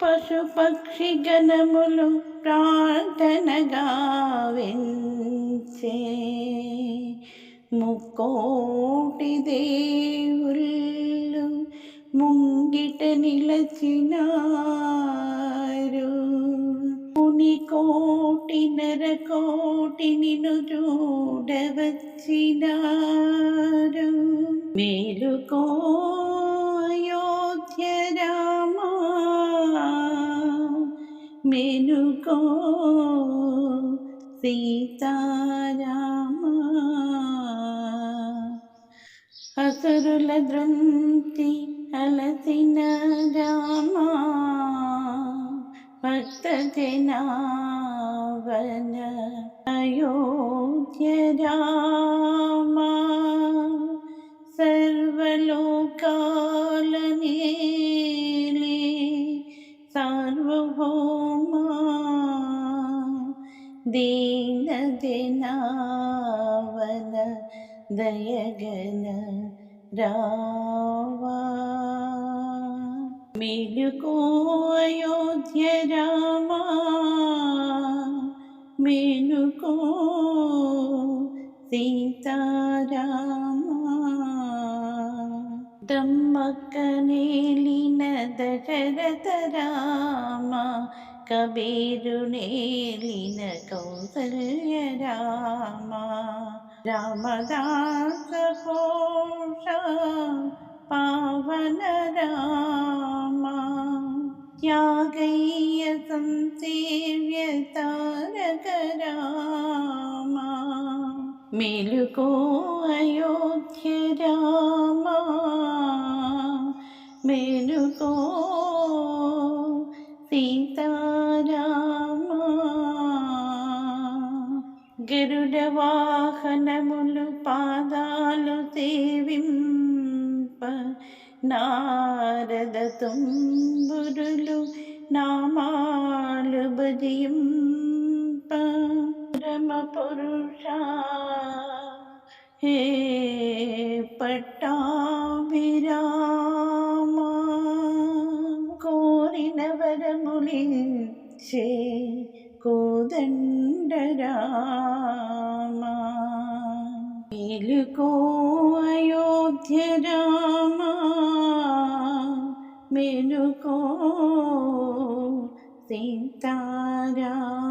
പശുപക്ഷി രാമ പ്രാർത്ഥന ഗാവിൻ ప్రార్థనగా వెంచే ముక్కోటి దేవుళ్ళు ముంగిట నిలచినారు ముని కోటి నరకోటి నిన్ను చూడవచ్చినారు మేలుకో అయోధ్య రామా మెనుకో സീതാരാമ. അസുരുല ദ്രന്തി അലസിന രാമ. ഭക്തജനാവന അയോധ്യ രാമ. സർവലോകാ ദീനദിനാവന ദയഗന രാവാ. മിലുക്കോ അയോധ്യ രാമ മിനുക്കോ സീതാരാമ. ദമ്മക്കനേലിന ദശരഥ രാമ കബീരുണേലിന കൗസല്യ രാമ രാമദാസ പോഷ പാവന രാമ ത്യാഗയ്യ സംസേവ്യ താരക രാമ മെലുകോ അയോധ്യ രാമ മേ గరుడ వాహనములు పాదాలు సేవింప నారద తుంబురులు నామాలు భజింప పరమ పురుష హే పట్టాభిరామ కోరిన వరములిచ్చే രാമ മേലുകോ അയോധ്യ രാമ മേലുകോ സീതാരാമ